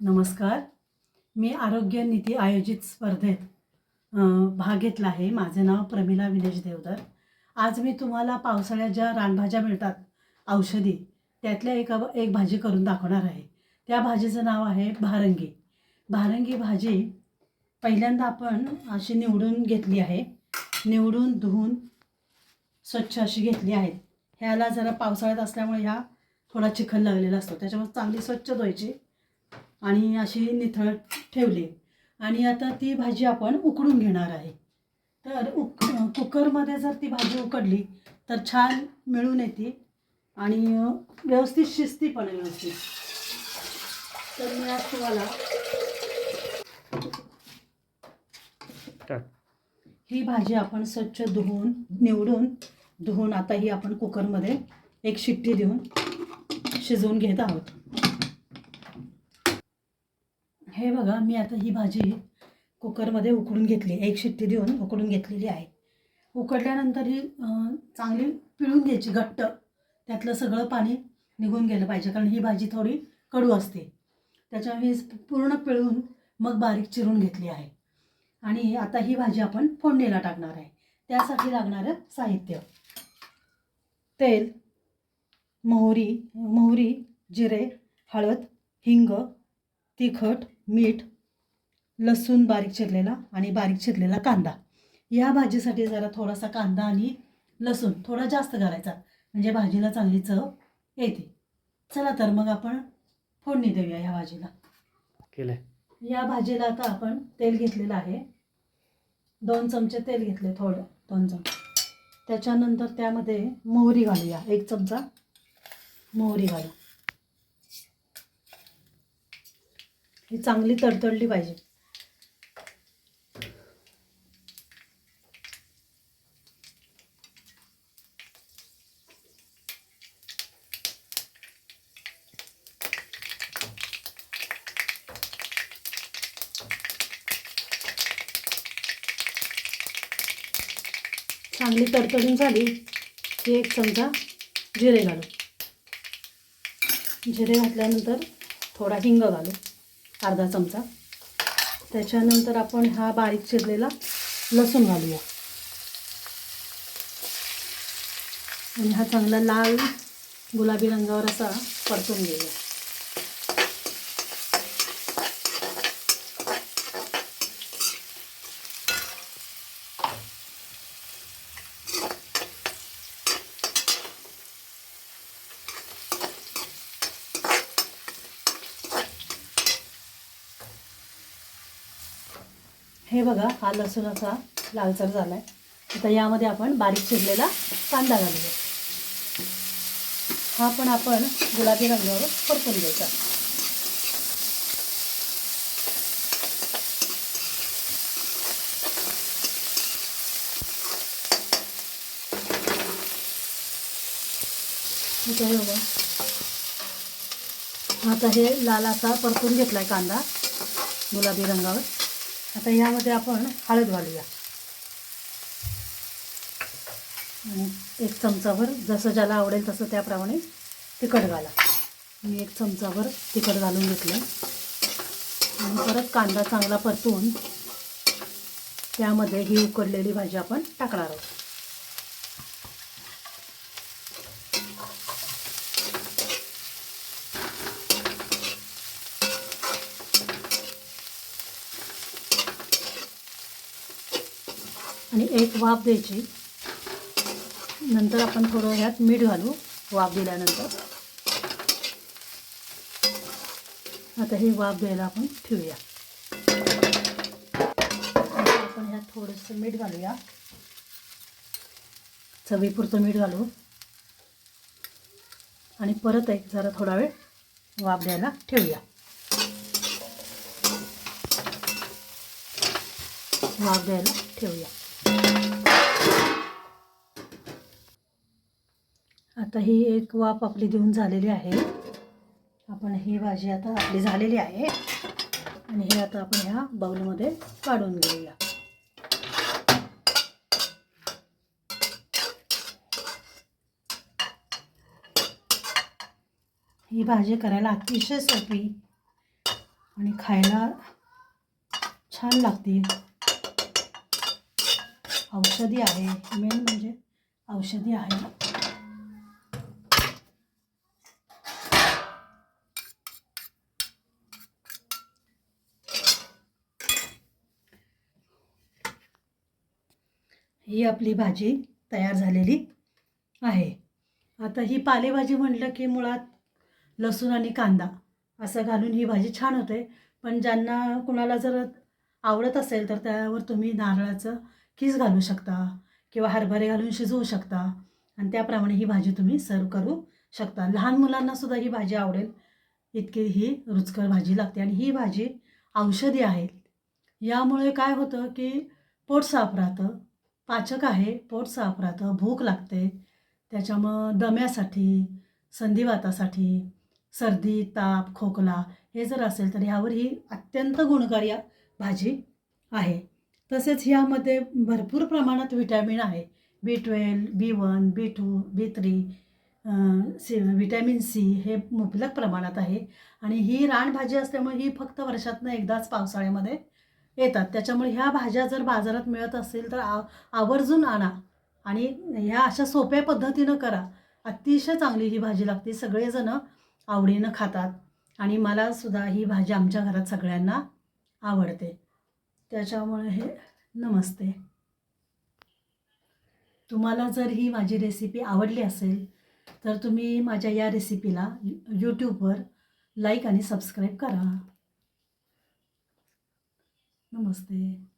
नमस्कार. मी आरोग्य नीती आयोजित स्पर्धेत भाग घेतला आहे. माझे नाव प्रमिला विनेश देवधर आज मी तुम्हाला पावसाळ्यात ज्या रानभाज्या मिळतात औषधी त्यातल्या एका एक भाजी करून दाखवणार आहे. त्या भाजीचं नाव आहे भारंगी. भारंगी भाजी पहिल्यांदा आपण अशी निवडून घेतली आहे. निवडून धुवून स्वच्छ अशी घेतली आहेत ह्याला जरा पावसाळ्यात असल्यामुळे ह्या थोडा चिखल लागलेला असतो. त्याच्यामुळे चांगली स्वच्छ धुवायची. आणि अशी निथळ ठेवली. आणि आता ती भाजी आपण उकडून घेणार आहे. तर उक कुकरमध्ये जर ती भाजी उकडली तर छान मिळून येते. आणि व्यवस्थित शिजती पण व्यवस्थित. तर मी आज तुम्हाला ही भाजी आपण स्वच्छ धुवून निवडून धुवून आता ही आपण कुकरमध्ये एक शिट्टी देऊन शिजवून घेत आहोत. हे बघा मी आता ही भाजी कुकरमध्ये उकडून घेतली एक शिट्टी देऊन उकडून घेतलेली आहे. उकडल्यानंतर ही चांगली पिळून घ्यायची घट्ट. त्यातलं सगळं पाणी निघून गेलं पाहिजे कारण ही भाजी थोडी कडू असते. त्याच्यामुळे पूर्ण पिळून मग बारीक चिरून घेतली आहे. आणि आता ही भाजी आपण फोडणीला टाकणार आहे. त्यासाठी लागणारं साहित्य. तेल मोहरी मोहरी जिरे हळद हिंग तिखट मीठ लसूण बारीक चिरलेला आणि बारीक चिरलेला कांदा. या भाजीसाठी जरा थोडासा कांदा आणि लसूण थोडा जास्त घालायचा. म्हणजे भाजीला चांगली चव येते. चला तर मग आपण फोडणी देऊया ह्या भाजीला. केलंय. या भाजीला आता आपण तेल घेतलेलं आहे. दोन चमचे तेल घेतले थोडं दोन चमचे. त्याच्यानंतर त्यामध्ये मोहरी घालूया. एक चमचा मोहरी घालू ही चांगली तडतडली पाहिजे. चांगली तडतडून झाली की एक चमचा जिरे घालू जिरे घातल्यानंतर थोडा हिंग घालू अर्धा चमचा. त्याच्यानंतर आपण हा बारीक चिरलेला लसूण घालूया. आणि हा चांगला लाल गुलाबी रंगावर असा परतून घेऊया. हे बघा हा लसूण असा लालसर झाला आहे आता यामध्ये आपण बारीक चिरलेला कांदा घालूया. हा पण आपण गुलाबी रंगावर परतून घ्यायचा. आता हे लाल असा परतून घेतलाय कांदा गुलाबी रंगावर. आता यामध्ये आपण हळद घालूया. आणि एक चमचाभर जसं ज्याला आवडेल तसं त्याप्रमाणे तिखट घाला. मी एक चमचाभर तिखट घालून घेतलं आणि परत कांदा चांगला परतून त्यामध्ये ही उकडलेली भाजी आपण टाकणार आहोत. आणि एक वाफ द्यायची. नंतर आपण थोडं ह्यात मीठ घालू वाफ दिल्यानंतर. आता हे वाफ द्यायला आपण ठेवूया. आता आपण ह्यात थोडंसं मीठ घालूया. चवीपुरतं मीठ घालू. आणि परत एक जरा थोडा वेळ वाफ द्यायला ठेवूया. वाफ द्यायला ठेवूया. आता ही एक वाफ आपली देऊन झालेली आहे. आपण ही भाजी आता आपली झालेली आहे. आणि हे आता आपण ह्या बाउलमध्ये काढून घेऊया. ही भाजी करायला अतिशय सोपी आणि खायला छान लागते. औषधी आहे. मेन म्हणजे औषधी आहे. ही आपली भाजी तयार झालेली आहे. आता ही पालेभाजी म्हटलं की मुळात लसूण आणि कांदा असं घालून ही भाजी छान होते. पण ज्यांना कुणाला जर आवडत असेल तर त्यावर तुम्ही नारळाचं कीस घालू शकता? किंवा हरभरे घालून शिजवू शकता. आणि त्याप्रमाणे ही भाजी तुम्ही सर्व करू शकता. लहान मुलांना सुद्धा ही भाजी आवडेल. इतकी ही रुचकर भाजी लागते. आणि ही भाजी औषधी आहे. यामुळे काय होतं की पोट साफ राहतं. पाचक आहे. पोट साफ राहतं. भूक लागते. त्याच्यामुळं दम्यासाठी संधिवातासाठी सर्दी ताप खोकला हे जर असेल तर ह्यावर ही अत्यंत गुणकारी भाजी आहे. तसेच ह्यामध्ये भरपूर प्रमाणात विटॅमिन आहे. B twelve B one B two B three C vitamin C हे मुबलक प्रमाणात आहे. आणि ही रानभाजी असल्यामुळे ही फक्त वर्षातनं एकदाच पावसाळ्यामध्ये येतात. त्याच्यामुळे ह्या भाज्या जर बाजारात मिळत असेल तर आ आवर्जून आणा. आणि ह्या अशा सोप्या पद्धतीनं करा. अतिशय चांगली ही भाजी लागते. सगळेजणं आवडीनं खातात. आणि मला सुद्धा ही भाजी आमच्या घरात सगळ्यांना आवडते. त्याच्यामुळे हे नमस्ते. तुम्हाला जर ही माझी रेसिपी आवडली असेल तर तुम्ही माझ्या या रेसिपीला यूट्यूबवर लाईक आणि सबस्क्राईब करा. नमस्ते.